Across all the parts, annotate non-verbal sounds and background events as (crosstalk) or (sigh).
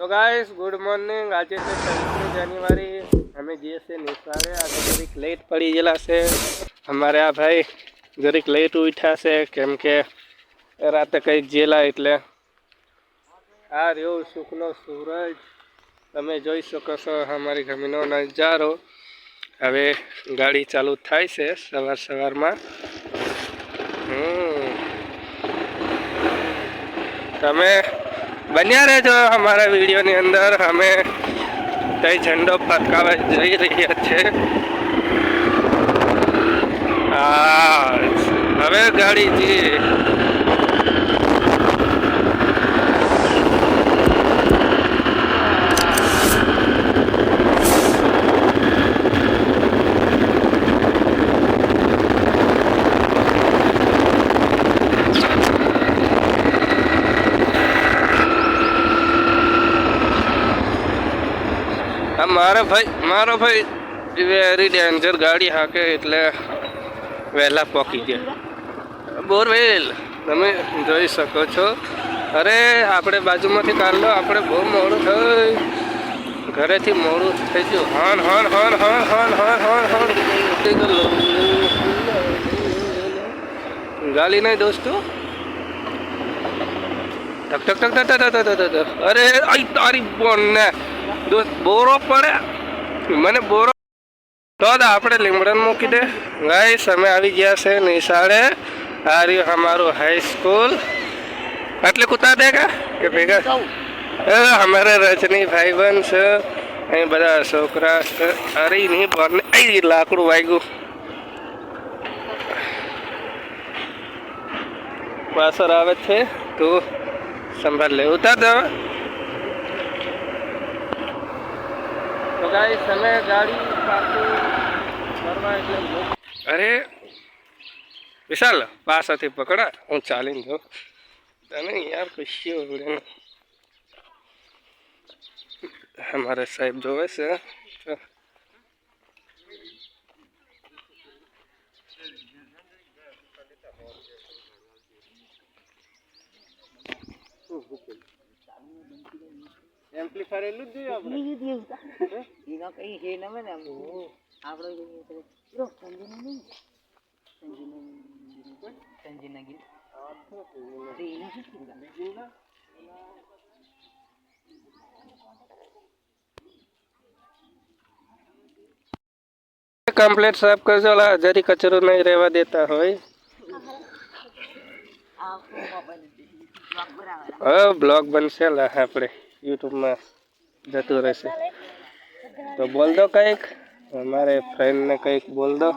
તો guys good morning આજે છે છવ્વીસમી જાન્યુઆરી અમે જઈએ છીએ નિશાળે, આજે જરીક લેટ પડી ગયેલા છે. અમારે આ ભાઈ જરીક લેટ ઉઠ્યા છે, કેમ કે રાતે કંઈક જેલા એટલે. આ રહ્યો સુખનો સૂરજ. તમે જોઈ શકો છો, અમારી જમીનનો નજારો. હવે ગાડી ચાલુ થાય છે સવાર સવારમાં. તમે બન્યા રહેજો અમારા વિડીયોની અંદર. અમે કઈ ઝંડો ફરકાવા જઈ રહ્યા છે. હવે ગાડી જઈએ આ મારો ભાઈ મારો ભાઈ વેરી ડેન્જર ગાડી હાકે એટલે વહેલા પહોંચી ગયા. બોરવેલ, તમે જોઈ શકો છો. અરે, આપણે બાજુમાંથી કાઢલો આપણે બહુ મોડું થઈ. ઘરેથી મોડું થઈ ગયું. હન હન હન હન હન હન હન હન. ગાલી નહીં દોસ્તો ટક ટક ટક ટક ટક ટક ટક. અરે તારી બોન ને દોસ્ત, બોરો પડે. મને બોરો તો જ આપણે લીમડન મૂકી દે. ગાઈસ, અમે આવી ગયા છે નિશાળે. આ રહ્યું અમારું હાઈસ્કૂલ એટલે કૂતા દેગા કે? ભેગા? અમારે રજની ભાઈ બન છે. અહીં બધા છોકરા છે. અરે નહીં બોન અહીં લાકડું વાગ્યું. પાછળ આવે છે. તું સંભાળ લે. ઉતાર દે ગાય તમે ગાડી પાછું અરે, વિશાલ પાસાથી પકડા હું ચાલીને જાઉં. તને યાર ખુશીઓ અમારે સાહેબ જોવે છે. એમ્પ્લીફાયર એટલું જ જોઈએ આપણે એનો કઈ હે ન મને આમ આપણો જોઈએ તો રો સંજીને નહીં સંજીને સંજીને ગીત તે એના શું કીધું? કમ્પ્લેટ સાફ કરજો લા જરી કચરો નહીં રહેવા દેતા હોય આ મોબાઈલ લોક બરાબર હવે બ્લોગ બનશે લા આપણે યુટ્યુબમાં જતું રહેશે. તો બોલ દો કંઈક અમારે ફ્રેન્ડને કંઈક બોલ દો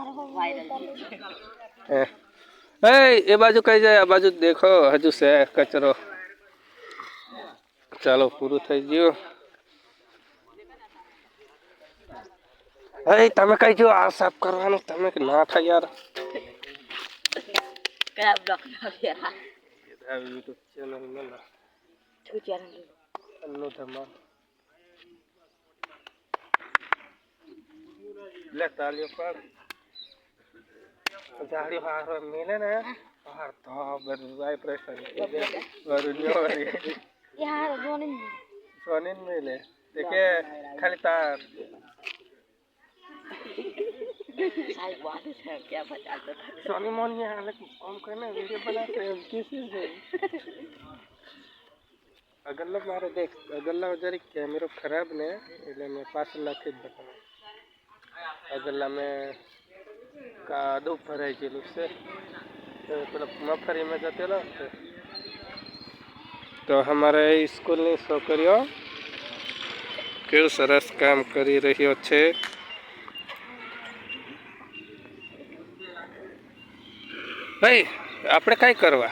હે એ એ બાજુ કઈ જાય આ બાજુ દેખો હજુ છે કચરો. ચાલો પૂરું થઈ ગયું. હે તમે કઈ જો આ સાફ કરવાનું તમે ના થાય યાર. કયા બ્લોક યાર યુટ્યુબ ચેનલ શું ચાલે અલ્લોધમાં લે તાળીઓ પર જાડી હારો મિલે ને હાર તો બધાય પ્રેશર વરુણ્યો વરી યાર જોનિન જોનિન મિલે દેખે ખાલી તાર सोनी मोनी हालत कम करना वीडियो बनाते हैं किसी से અગરલો મારે દેખ અગરલા જરીક કેમેરો ખરાબ ને, એટલે મેં પાછળ નાખી જ બતાવું. અગરલા મેં કાદવ ભરાઈ ગયેલું છે. પેલો મફરીમાં જતેલો છે. તો અમારે સ્કૂલની છોકરીઓ કેવું સરસ કામ કરી રહ્યો છે. ભાઈ, આપણે કઈ કરવા?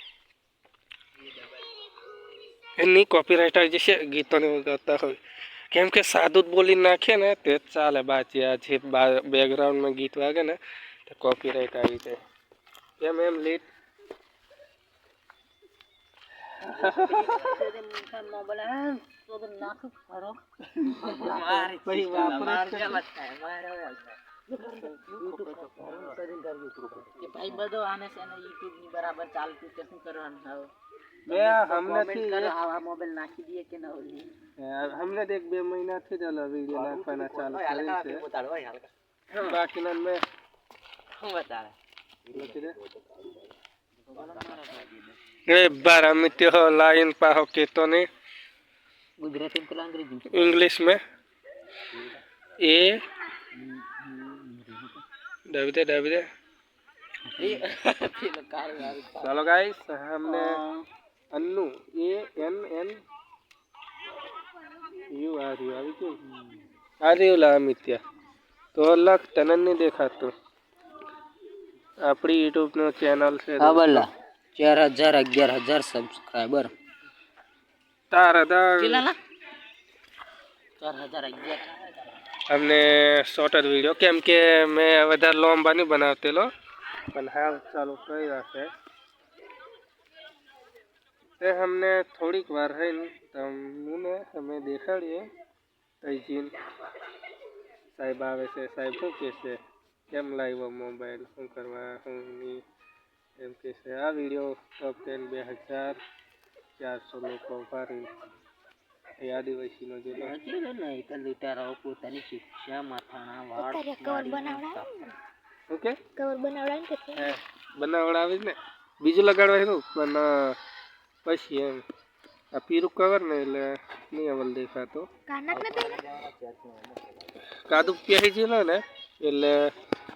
એની કોપીરાઇટ આવી જશે ગીતોને ગાતા હોય કેમ કે સાદું જ બોલી નાખે ને તે જ ચાલે બાકી આ જે બેકગ્રાઉન્ડમાં ગીત વાગે ને તો કોપીરાઇટ આવી જાય કેમ એમ લેટ પછી ભાઈ બધો આને છે ને યુટ્યુબ ની બરાબર ચાલતું તે શું કરવાનું હવે બે હમને કોમેન્ટ કરો આવા મોબાઈલ નાખી દઈએ કે ના ઓલી હમને એક બે મહિનાથી જ ઓલા વિડીયો નાખવાના ચાલુ કર્યું છે બાકીના મેં શું બતાવે એ બારા મિત્યો લાઈન પાહો કેતો ને ગુજરાતી પેલા અંગ્રેજી इंग्लिश में ए दाविदे दाविदे પેલો (laughs) કાળો આવે चलो गाइस हमने Annu A N N U आ रही अभी क्यों आ रही ला मित्या तो लख तनन नहीं देखा तो આપણી યુટ્યુબ નો ચેનલ છે હા બોલા ચાર હજાર અગિયાર હજાર સબસ્ક્રાઈબર તારા દા કેટલા ચાર હજાર અગિયાર અમને શોર્ટ જ વિડીયો કેમ કે મેં વધારે લાંબા નહીં બનાવતેલો પણ હા ચાલુ કરી રાખે તે અમને થોડીક વાર રહીને તમને અમે દેખાડીએ. તૈજીન સાહેબ આવે છે સાહેબ શું કહે છે? કેમ લાવ્યો મોબાઈલ? શું કરવા? શું નહીં એમ કહે છે આ વીડિયો ટોપ ટેન બે હજાર ચારસો લોકો ભારી એ આદિવાસીનો જે લૂંટારાઓ પોતાની શિક્ષા માથાના વાળ ઓકે કવર બનાવડા ને? બનાવડાવે ને બીજું લગાડવા હતું પણ પછી એમ આ પીરું કવર ને એટલે નહીં અવલ દેખાતો કાનક નથી ને કાદુ પહેરી ગયેલો ને એટલે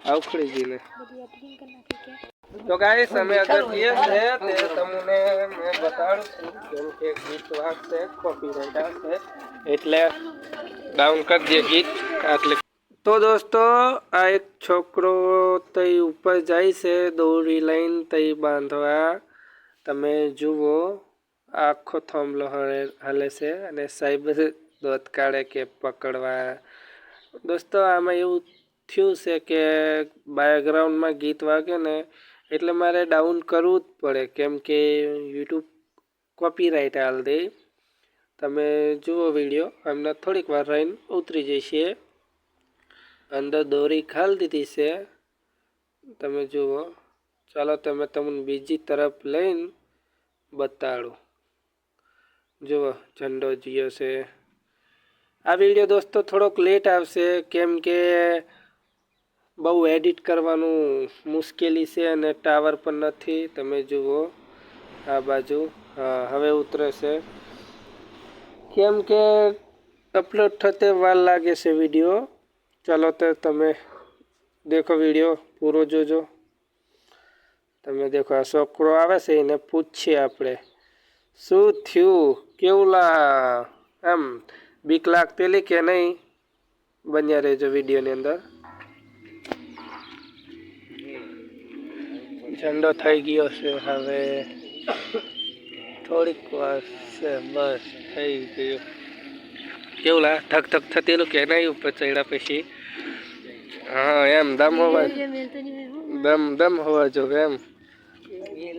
આ ઉખડી ગઈને બધી એડિટિંગ કરી નાખી કે તો ગાઈસ અમે અગર જે છે તે તમને મેં બતાડું છું કેમ કે ગીત વાગશે કોપીરાઇટ આવશે એટલે ડાઉન કરજે ગીત એટલે તો દોસ્તો આ એક છોકરો તઈ ઉપર જાય છે દોરી લઈને તઈ બાંધવા તમે જુઓ, આખો થાંભલો હલે છે અને સાહેબ દોત કાઢે કે પકડવા. દોસ્તો, આમાં એવું થયું છે કે બેકગ્રાઉન્ડમાં ગીત વાગે ને, એટલે મારે ડાઉન કરવું જ પડે. કેમ કે યુટ્યુબ કોપીરાઇટ હાલ દે. તમે જુઓ વીડિયો એમને થોડીક વાર રહીને ઉતરી જઈશીએ અંદર દોરી ખાલ દીધી છે. તમે જુઓ. ચાલો તમે તમને બીજી તરફ લઈને બતાડું. જુઓ, ઝંડો જીયો છે. આ વીડિયો દોસ્તો થોડોક લેટ આવશે, કેમ કે બહુ એડિટ કરવાનું મુશ્કેલી છે અને ટાવર પણ નથી. તમે જુઓ, આ બાજુ, હા, હવે ઉતરે છે. કેમ કે અપલોડ થતે વાર લાગે છે વીડિયો. ચાલો તો તમે દેખો વીડિયો, પૂરો જોજો. તમે દેખો આ છોકરો આવે છે એને પૂછીએ આપણે શું થયું? કેવું લા એમ બીક લાગતેલી કે નહીં? બન્યા રહેજો વિડીયોની અંદર. ઝંડો થઈ ગયો છે હવે. થોડીક વાર છે બસ થઈ ગયું. કેવું લા ધક ધક થતેલું કે નહીં ઉપર ચડ્યા પછી? હા એમ દમ હોવા દમ દમ હોવા જો એમ.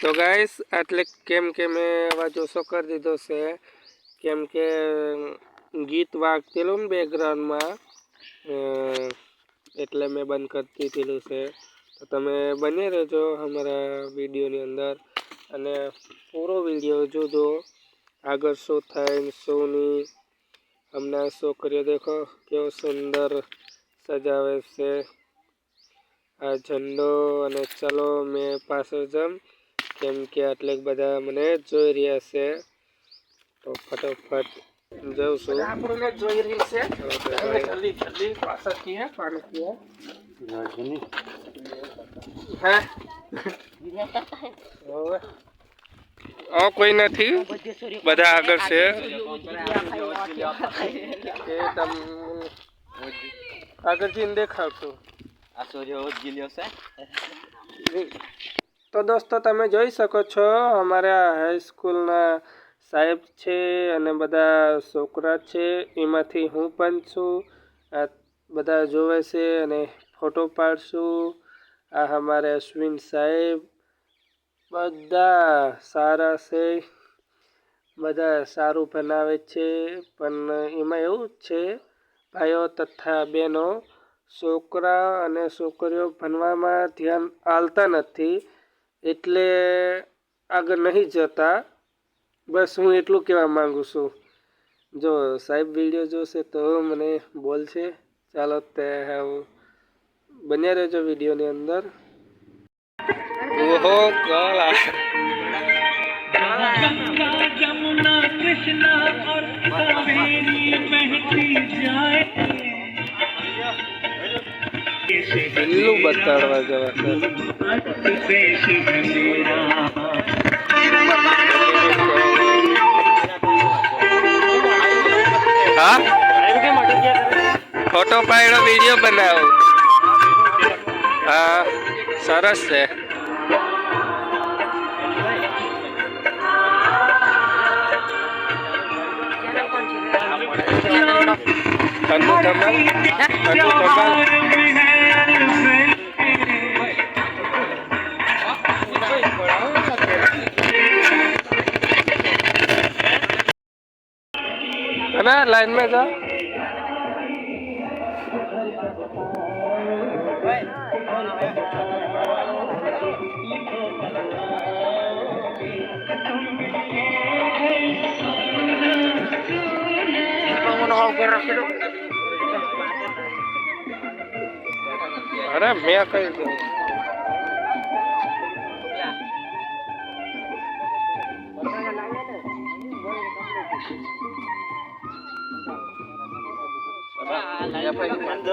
તો ગાઈસ એટલે કેમ કે મેં અવાજ ઓછો કરી દીધો છે. કેમ કે ગીત વાગતેલું ને બેકગ્રાઉન્ડમાં એટલે મેં બંધ કરી દીધેલું છે. તો તમે બને રહેજો અમારા વિડીયોની અંદર અને પૂરો વીડિયો જોજો. આગળ શું થાય શું નહીં. હમણાં છોકરીઓ દેખો, કેવો સુંદર સજાવે છે. આ ઝંડો અને ચલો મેં પાછળ જમ કેમ કે આટલે બધા મને જોઈ રહ્યા છે તો ફટોફટ જઉં છું આપણને જોઈ રહી છે જલ્દી જલ્દી પાછળ કીએ પાણી કીએ હે હવે આ કોઈ નથી બધા આગળ છે એ તમ આગળ જઈને દેખાડશું આ સૂર્ય ગીલ્યો છે તો દોસ્તો, તમે જોઈ શકો છો, અમારા હાઈસ્કૂલના સાહેબ છે અને બધા છોકરા છે. એમાંથી હું પણ છું. આ બધા જોવે છે અને ફોટો પાડશું. આ અમારે અશ્વિન સાહેબ. બધા સારા છે. બધા સારું બનાવે છે. પણ એમાં એવું જ છે, ભાઈઓ તથા બહેનો, છોકરા અને છોકરીઓ ભણવામાં ધ્યાન આલતા નથી. એટલે આગળ નહીં જતા. બસ હું એટલું કહેવા માગું છું. જો સાહેબ વીડિયો જોશે તો મને બોલશે ચાલો તે બન્યા રહેજો વિડીયોની અંદર. ઓહો કાળા બતાડવા જવા સર હા ફોટો પાડ્યો વિડીયો બનાવો હા સરસ છે ઠંડુ ધમાલ ઠંડુ ધમાલ ना लाइन में जा। अरे मैं कहीं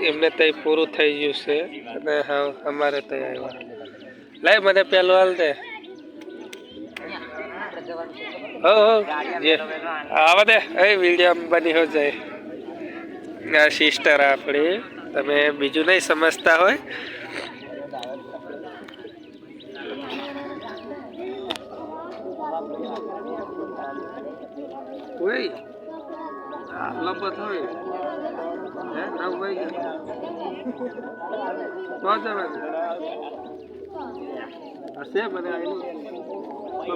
એમને તઈ પૂરું થઈ ગયું છે. અને હા, અમારે તઈ આવ્યા. લાય મને પહેલો હાલ દે. હો હો, જે. આવા દે. એ વીડિયો બની હો જાય. આ સિસ્ટર આપણી, તમે બીજું નહીં સમજતા હોય. ઓય. લંબત હોય હે નવ ભાઈ ગયા. તો જવાનું હશે મને આવીને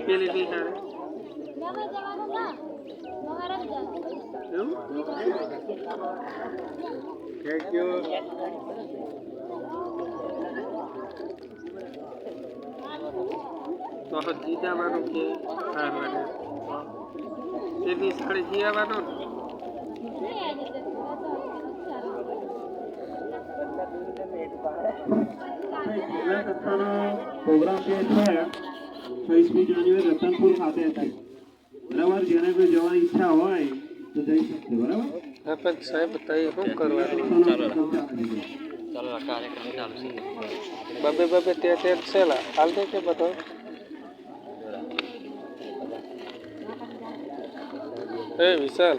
પેલી નહીં તારે. થેન્ક યુ તો હજી જવાનું કે હા મને તેની સાડી જી પ્રોગ્રામ જે છે છવ્વીસમી જાન્યુઆરી રતનપુર ખાતે હતી બરાબર જેને કોઈ જવાની ઈચ્છા હોય તો જઈ શકશે બરાબર સાહેબ તય શું કરવાનું ચાલો કાર્યક્રમ ચાલુ છે બબે બબે તે તે છેલા હાલ દે કે બતાવો એ વિશાલ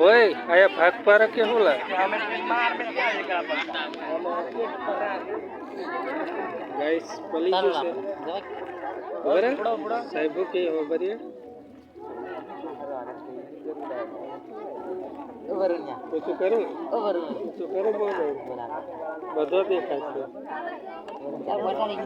ઓય આયા ભાગ પારા કે શું લા ગાઈસ પલી ચાલો ગયું છે ખબર હે? સાહેબો કે ખબર છે વરુણિયા તો શું કરું ઓ વરુણિયા શું કરું બોલો બધો દેખાય છે ચાલ બતાડી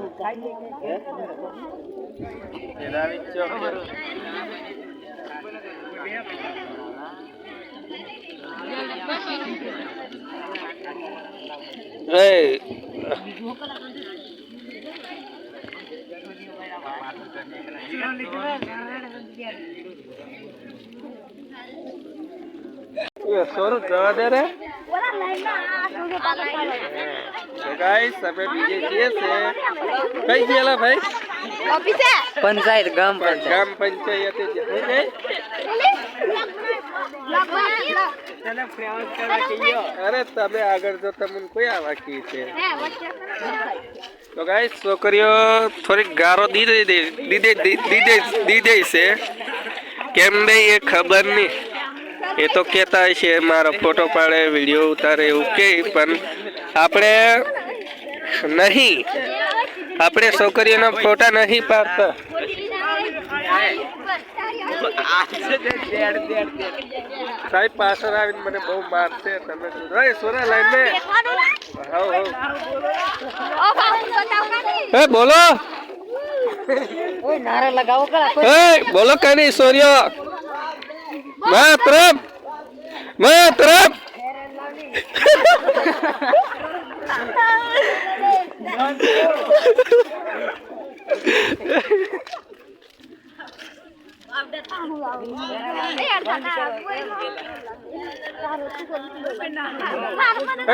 સ્વરૂપ જવા દે રે ગાઈસ આપણે બીજે જઈએ છે કઈ ગયેલા ભાઈ ઓફિસે પંચાયત ગામ પંચાયત ગામ પંચાયત અરે તમે આગળ જો તમને કોઈ આવા કી છે? તો ગાઈસ છોકરીઓ થોડીક ગારો દીધી દીધી દીધી દીધી છે. કેમ નહીં એ ખબર નહીં. એ તો કહેતા છે મારો ફોટો પાડે વીડિયો ઉતારે એવું કે પણ આપણે નહીં. આપણે છોકરીઓના ફોટા નહીં પાડતા. સાહેબ પાછળ આવીને મને બહુ મારશે તમે શું? સોરા લાઈન હાવ બોલો. નારા લગાવો કલા કોઈ એ બોલો કની સોર્યો માતરમ (laughs)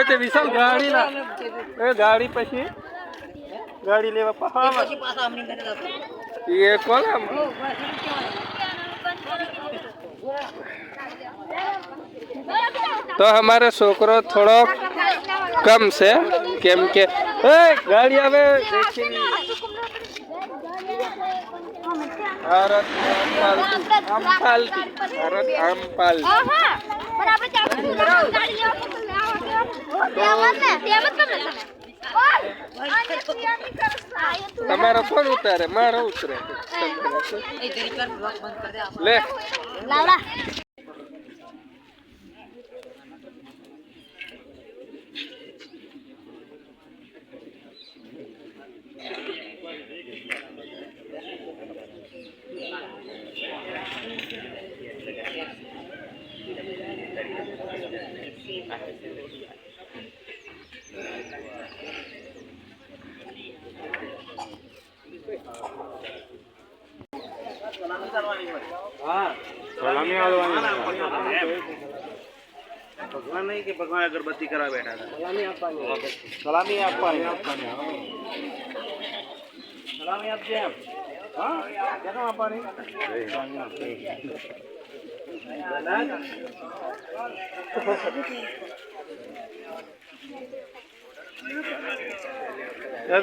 ते विशाल गाड़ी ना ए गाड़ी पशी गाड़ी ले ये तो हमारे शोकरो थोड़ा कम से केम के ए गाड़ी आवे देखिए ભારત આમ પાલતી ભારત આમ પાલતી તમારો કોણ ઉતારે? મારો ઉતરે. हमें भगवान नहीं कि भगवान अगरबत्ती करा बैठा था। सलामी आप पानी सलामी आप पानी। सलामी आप जैम हाँ। क्या आप पानी। हाँ। जय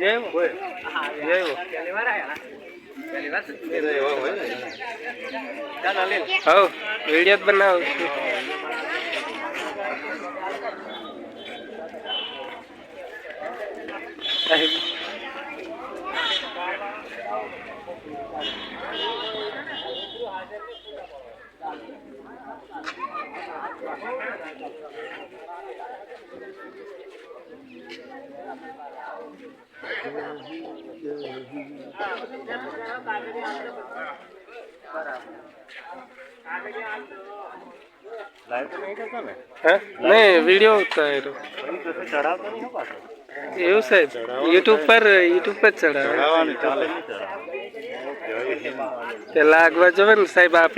जय वो। जय हो व्हिडिओत बनाव Thank you. नहीं वीडियो होता है तो। चढ़ा तो नहीं होगा यूट्यूब पर यूट्यूब पर चढ़ा। लागवा આગવા साहब आप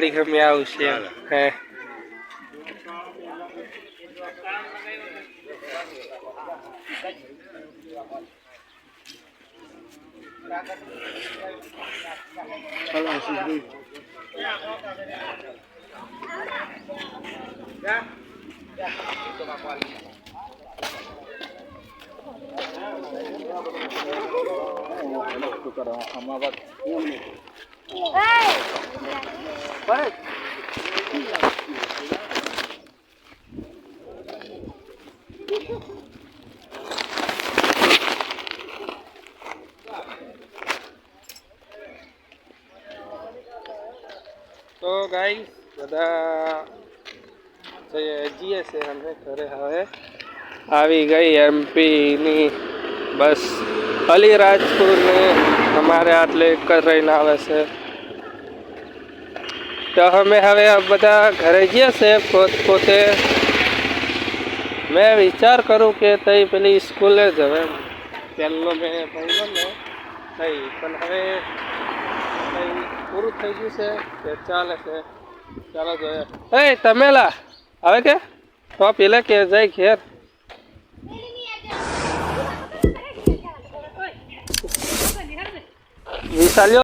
Thank you. Hey! Hey! ગાઈ બધા જઈએ છે અમે ઘરે હવે આવી ગઈ એમપીની બસ. અલીરાજપુરને અમારે આટલે એક રહીને આવે છે. તો અમે હવે બધા ઘરે જઈએ છે પોતપોતે. મેં વિચાર કરું કે તઈ પેલી સ્કૂલે જ હવે. પહેલો મેં ભણ્યો ને તઈ, પણ હવે પૂરું થઈ ગયું છે કે ચાલે છે ચાલો જોઈએ એ તમેલા આવે કે તો પેલે કે જાય ઘેર વિશાલ્યો